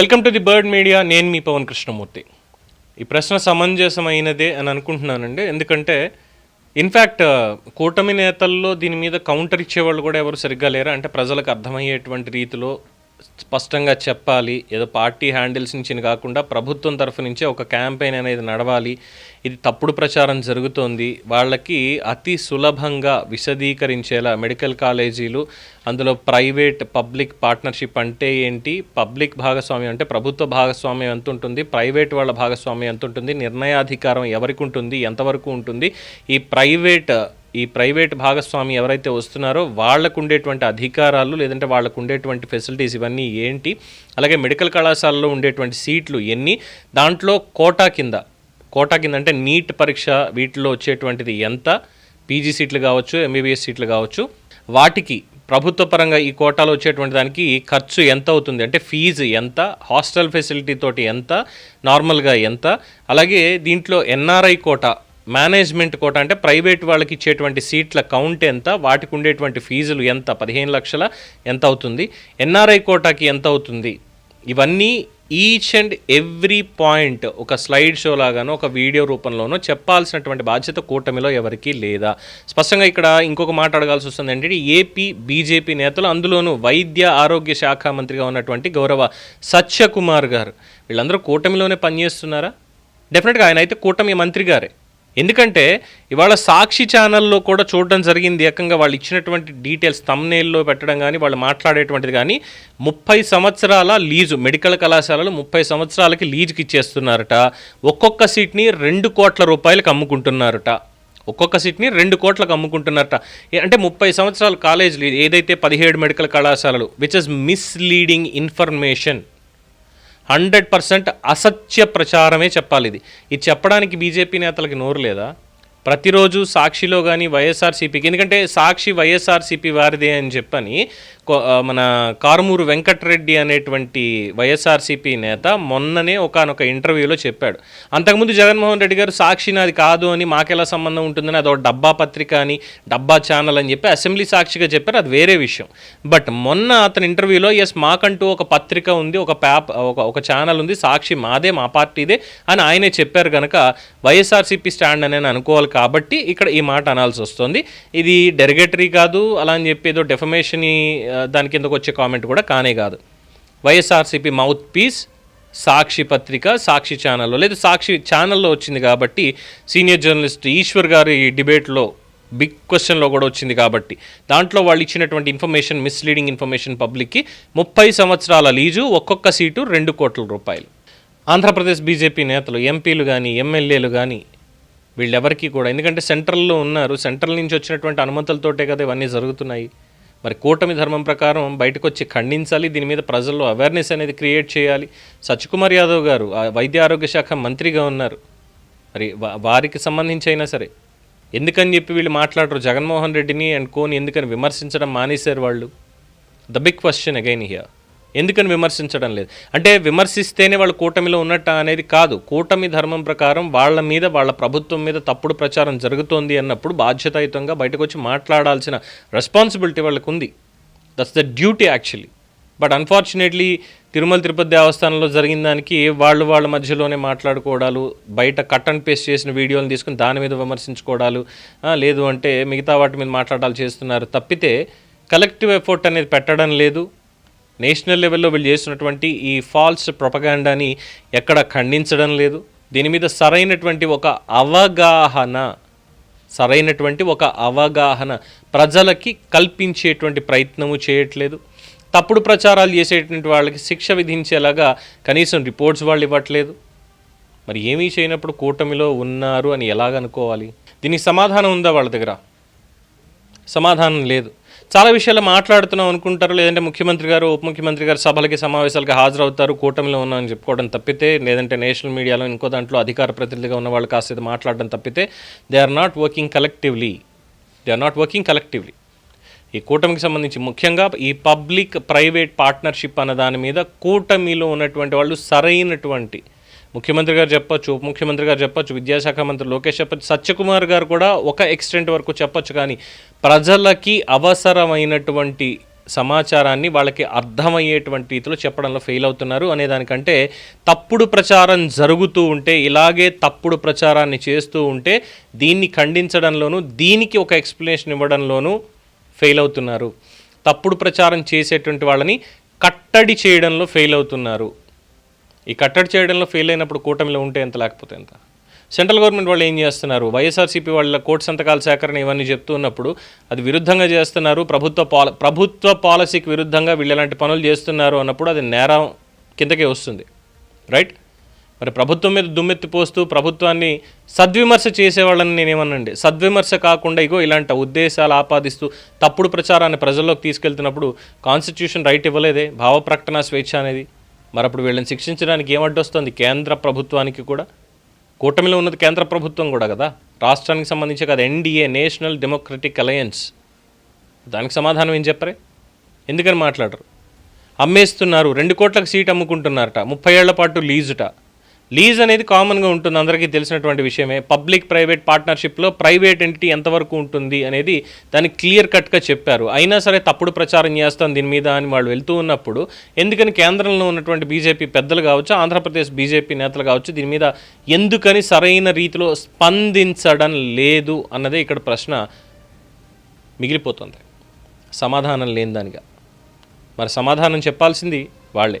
Welcome to the bird media. నేను మీ పవన్ కృష్ణమూర్తి. ఈ ప్రశ్న సమంజసమైనదే అని అనుకుంటున్నానండి. ఎందుకంటే ఇన్ఫ్యాక్ట్ కూటమి నేతల్లో దీని మీద కౌంటర్ ఇచ్చేవాళ్ళు కూడా ఎవరు సరిగ్గా లేరా? అంటే ప్రజలకు అర్థమయ్యేటువంటి రీతిలో స్పష్టంగా చెప్పాలి. ఏదో పార్టీ హ్యాండిల్స్ నుంచి కాకుండా ప్రభుత్వం తరఫు నుంచే ఒక క్యాంపెయిన్ అనేది నడవాలి. ఇది తప్పుడు ప్రచారం జరుగుతోంది. వాళ్ళకి అతి సులభంగా విశదీకరించేలా మెడికల్ కాలేజీలు అందులో ప్రైవేట్ పబ్లిక్ పార్ట్నర్షిప్ అంటే ఏంటి? పబ్లిక్ భాగస్వామ్యం అంటే ప్రభుత్వ భాగస్వామ్యం ఎంత ఉంటుంది? ప్రైవేట్ వాళ్ళ భాగస్వామ్యం ఎంత ఉంటుంది? నిర్ణయాధికారం ఎవరికి ఉంటుంది? ఎంతవరకు ఉంటుంది? ఈ ప్రైవేట్ ఈ ప్రైవేట్ భాగస్వామి ఎవరైతే వస్తున్నారో వాళ్ళకు ఉండేటువంటి అధికారాలు లేదంటే వాళ్ళకు ఉండేటువంటి ఫెసిలిటీస్ ఇవన్నీ ఏంటి? అలాగే మెడికల్ కళాశాలలో ఉండేటువంటి సీట్లు ఎన్ని? దాంట్లో కోటా కింద. కోటా కింద అంటే నీట్ పరీక్ష వీటిలో వచ్చేటువంటిది ఎంత? పీజీ సీట్లు కావచ్చు ఎంబీబీఎస్ సీట్లు కావచ్చు. వాటికి ప్రభుత్వ పరంగా ఈ కోటాలో వచ్చేటువంటి దానికి ఖర్చు ఎంత అవుతుంది? అంటే ఫీజు ఎంత? హాస్టల్ ఫెసిలిటీ తోటి ఎంత? నార్మల్గా ఎంత? అలాగే దీంట్లో ఎన్ఆర్ఐ కోటా మేనేజ్మెంట్ కోట అంటే ప్రైవేట్ వాళ్ళకి ఇచ్చేటువంటి సీట్ల కౌంట్ ఎంత వాటికి ఉండేటువంటి ఫీజులు ఎంత పదిహేను లక్షల ఎంత అవుతుంది ఎన్ఆర్ఐ కోటాకి ఎంత అవుతుంది ఇవన్నీ ఈచ్ అండ్ ఎవ్రీ పాయింట్ ఒక స్లైడ్ షో లాగానో ఒక వీడియో రూపంలోనో చెప్పాల్సినటువంటి బాధ్యత కూటమిలో ఎవరికీ లేదా. స్పష్టంగా ఇక్కడ ఇంకొక మాట అడగాల్సి వస్తుంది ఏంటంటే ఏపీ బీజేపీ నేతలు అందులోనూ వైద్య ఆరోగ్య శాఖ మంత్రిగా ఉన్నటువంటి గౌరవ సత్యకుమార్ గారు. వీళ్ళందరూ కూటమిలోనే పనిచేస్తున్నారా? డెఫినెట్గా ఆయన అయితే కూటమి మంత్రి గారే. ఎందుకంటే ఇవాళ సాక్షి ఛానల్లో కూడా చూడడం జరిగింది ఏకంగా వాళ్ళు ఇచ్చినటువంటి డీటెయిల్స్ తమ్నేల్లో పెట్టడం కానీ వాళ్ళు మాట్లాడేటువంటిది కానీ ముప్పై సంవత్సరాల లీజు మెడికల్ కళాశాలలు ముప్పై సంవత్సరాలకి లీజుకి ఇచ్చేస్తున్నారట. ఒక్కొక్క సీట్ని రెండు కోట్ల రూపాయలకు అమ్ముకుంటున్నారట. ఒక్కొక్క సీట్ని రెండు కోట్లకు అమ్ముకుంటున్నారట. అంటే ముప్పై సంవత్సరాల కాలేజీలు ఏదైతే పదిహేడు మెడికల్ కళాశాలలు which is misleading information hundred percent అసత్య ప్రచారమే చెప్పాలి ఇది. ఇది చెప్పడానికి బీజేపీ నేతలకి నోరు లేదా? ప్రతిరోజు సాక్షిలో కానీ వైఎస్ఆర్సీపీకి ఎందుకంటే సాక్షి వైఎస్ఆర్సీపీ వారిదే అని చెప్పని మన కారుమూరు వెంకటరెడ్డి అనేటువంటి వైఎస్ఆర్సీపీ నేత మొన్ననే ఒకనొక ఇంటర్వ్యూలో చెప్పాడు. అంతకుముందు జగన్మోహన్ రెడ్డి గారు సాక్షి నాది కాదు అని మాకెలా సంబంధం ఉంటుందని అదో డబ్బా పత్రిక అని డబ్బా ఛానల్ అని చెప్పి అసెంబ్లీ సాక్షిగా చెప్పారు. అది వేరే విషయం. బట్ మొన్న అతని ఇంటర్వ్యూలో ఎస్ మాకంటూ ఒక పత్రిక ఉంది ఒక ప్యాప్ ఒక ఒక ఛానల్ ఉంది సాక్షి మాదే మా పార్టీదే అని ఆయనే చెప్పారు కనుక వైఎస్ఆర్సీపీ స్టాండ్ అని అనుకోవాలి కాబట్టి ఇక్కడ ఈ మాట అనాల్సి వస్తుంది. ఇది డెరిగేటరీ కాదు అలా అని చెప్పి ఏదో డెఫమేషన్ దాని కిందకు వచ్చే కామెంట్ కూడా కానే కాదు. వైఎస్ఆర్సీపీ మౌత్ పీస్ సాక్షి పత్రిక సాక్షి ఛానల్లో లేదు సాక్షి ఛానల్లో వచ్చింది కాబట్టి సీనియర్ జర్నలిస్ట్ ఈశ్వర్ గారి డిబేట్లో బిగ్ క్వశ్చన్లో కూడా వచ్చింది కాబట్టి. దాంట్లో వాళ్ళు ఇచ్చినటువంటి ఇన్ఫర్మేషన్ మిస్లీడింగ్ ఇన్ఫర్మేషన్ పబ్లిక్కి ముప్పై సంవత్సరాల లీజు ఒక్కొక్క సీటు రెండు కోట్ల రూపాయలు. ఆంధ్రప్రదేశ్ బీజేపీ నేతలు ఎంపీలు కానీ ఎమ్మెల్యేలు కానీ వీళ్ళెవరికి కూడా ఎందుకంటే సెంట్రల్లో ఉన్నారు సెంట్రల్ నుంచి వచ్చినటువంటి అనుమతులతోటే కదా ఇవన్నీ జరుగుతున్నాయి. మరి కూటమి ధర్మం ప్రకారం బయటకు వచ్చి ఖండించాలి దీని మీద ప్రజల్లో అవేర్నెస్ అనేది క్రియేట్ చేయాలి. సత్యకుమార్ యాదవ్ గారు వైద్య ఆరోగ్య శాఖ మంత్రిగా ఉన్నారు. మరి వారికి సంబంధించి అయినా సరే ఎందుకని చెప్పి వీళ్ళు మాట్లాడరు? జగన్మోహన్ రెడ్డిని అండ్ కోని ఎందుకని విమర్శించడం మానేశారు వాళ్ళు? The big question again here ఎందుకని విమర్శించడం లేదు? అంటే విమర్శిస్తేనే వాళ్ళు కూటమిలో ఉన్నట్ట అనేది కాదు. కూటమి ధర్మం ప్రకారం వాళ్ళ మీద వాళ్ళ ప్రభుత్వం మీద తప్పుడు ప్రచారం జరుగుతోంది అన్నప్పుడు బాధ్యతాయుతంగా బయటకు వచ్చి మాట్లాడాల్సిన రెస్పాన్సిబిలిటీ వాళ్ళకు ఉంది that's the duty actually but unfortunately Tirumala Tirupati దేవస్థానంలో జరిగిన దానికి వాళ్ళు వాళ్ళ మధ్యలోనే మాట్లాడుకోవడాలు బయట కట్ అండ్ పేస్ట్ చేసిన వీడియోలు తీసుకుని దాని మీద విమర్శించుకోవడాలు లేదు అంటే మిగతా వాటి మీద మాట్లాడాలు చేస్తున్నారు తప్పితే కలెక్టివ్ ఎఫర్ట్ అనేది పెట్టడం లేదు. నేషనల్ లెవెల్లో వీళ్ళు చేస్తున్నటువంటి ఈ ఫాల్స్ ప్రొపగాండాని ఎక్కడ ఖండించడం లేదు. దీని మీద సరైనటువంటి ఒక అవగాహన సరైనటువంటి ఒక అవగాహన ప్రజలకి కల్పించేటువంటి ప్రయత్నము చేయట్లేదు. తప్పుడు ప్రచారాలు చేసేటువంటి వాళ్ళకి శిక్ష విధించేలాగా కనీసం రిపోర్ట్స్ వాళ్ళు ఇవ్వట్లేదు. మరి ఏమీ చేయనప్పుడు కూటమిలో ఉన్నారు అని ఎలాగనుకోవాలి? దీనికి సమాధానం ఉందా వాళ్ళ దగ్గర? సమాధానం లేదు. చాలా విషయాలు మాట్లాడుతున్నాం అనుకుంటారు. లేదంటే ముఖ్యమంత్రి గారు ఉప ముఖ్యమంత్రి గారు సభలకి సమావేశాలకు హాజరవుతారు. కూటమిలో ఉన్నామని చెప్పుకోవడం తప్పితే లేదంటే నేషనల్ మీడియాలో ఇంకో దాంట్లో అధికార ప్రతినిధిగా ఉన్న వాళ్ళు కాస్త మాట్లాడడం తప్పితే they are not working collectively they are not working collectively ఈ కూటమికి సంబంధించి ముఖ్యంగా ఈ పబ్లిక్ ప్రైవేట్ పార్ట్నర్షిప్ అన్న దాని మీద కూటమిలో ఉన్నటువంటి వాళ్ళు సరైనటువంటి ముఖ్యమంత్రి గారు చెప్పొచ్చు ఉప ముఖ్యమంత్రి గారు చెప్పొచ్చు విద్యాశాఖ మంత్రి లోకేష్ చెప్పొచ్చు సత్యకుమార్ గారు కూడా ఒక ఎక్స్టెంట్ వరకు చెప్పొచ్చు కానీ ప్రజలకి అవసరమైనటువంటి సమాచారాన్ని వాళ్ళకి అర్థమయ్యేటువంటి రీతిలో చెప్పడంలో ఫెయిల్ అవుతున్నారు అనే దానికంటే తప్పుడు ప్రచారం జరుగుతూ ఉంటే ఇలాగే తప్పుడు ప్రచారాన్ని చేస్తూ ఉంటే దీన్ని ఖండించడంలోనూ దీనికి ఒక ఎక్స్ప్లెనేషన్ ఇవ్వడంలోనూ ఫెయిల్ అవుతున్నారు. తప్పుడు ప్రచారం చేసేటువంటి వాళ్ళని కట్టడి చేయడంలో ఫెయిల్ అవుతున్నారు. ఈ కట్టడి చేయడంలో ఫెయిల్ అయినప్పుడు కూటమిలో ఉంటే ఎంత లేకపోతే ఎంత? సెంట్రల్ గవర్నమెంట్ వాళ్ళు ఏం చేస్తున్నారు? వైఎస్ఆర్సీపీ వాళ్ళ కోర్టు సంతకాల సేకరణ ఇవన్నీ చెప్తూ ఉన్నప్పుడు అది విరుద్ధంగా చేస్తున్నారు. ప్రభుత్వ పాల ప్రభుత్వ పాలసీకి విరుద్ధంగా వీళ్ళు ఎలాంటి పనులు చేస్తున్నారు అన్నప్పుడు అది నేరం కిందకే వస్తుంది. రైట్ మరి ప్రభుత్వం మీద దుమ్మెత్తి పోస్తూ ప్రభుత్వాన్ని సద్విమర్శ చేసేవాళ్ళని నేనేమనండి సద్విమర్శ కాకుండా ఇగో ఇలాంటి ఉద్దేశాలు ఆపాదిస్తూ తప్పుడు ప్రచారాన్ని ప్రజల్లోకి తీసుకెళ్తున్నప్పుడు కాన్స్టిట్యూషన్ రైట్ ఇవ్వలేదే? భావ ప్రకటన స్వేచ్ఛ అనేది. మరి అప్పుడు వీళ్ళని శిక్షించడానికి ఏమడ్డొస్తుంది కేంద్ర ప్రభుత్వానికి కూడా? కూటమిలో ఉన్నది కేంద్ర ప్రభుత్వం కూడా కదా? రాష్ట్రానికి సంబంధించి కదా ఎన్డీఏ నేషనల్ డెమోక్రటిక్ అలయన్స్. దానికి సమాధానం ఏం చెప్పరే? ఎందుకని మాట్లాడరు? అమ్మేస్తున్నారు రెండు కోట్లకు సీట్ అమ్ముకుంటున్నారట ముప్పై ఏళ్ళ పాటు లీజుట. లీజ్ అనేది కామన్గా ఉంటుంది అందరికీ తెలిసినటువంటి విషయమే. పబ్లిక్ ప్రైవేట్ పార్ట్నర్షిప్లో ప్రైవేట్ ఎంటిటీ ఎంతవరకు ఉంటుంది అనేది దాన్ని క్లియర్ కట్గా చెప్పారు. అయినా సరే తప్పుడు ప్రచారం చేస్తాం దీని మీద అని వాళ్ళు వెళ్తూ ఉన్నప్పుడు ఎందుకని కేంద్రంలో ఉన్నటువంటి బీజేపీ పెద్దలు కావచ్చు ఆంధ్రప్రదేశ్ బీజేపీ నేతలు కావచ్చు దీని మీద ఎందుకని సరైన రీతిలో స్పందించడం లేదు అన్నదే ఇక్కడ ప్రశ్న మిగిలిపోతుంది. సమాధానం లేని దానిగా. మరి సమాధానం చెప్పాల్సింది వాళ్ళే.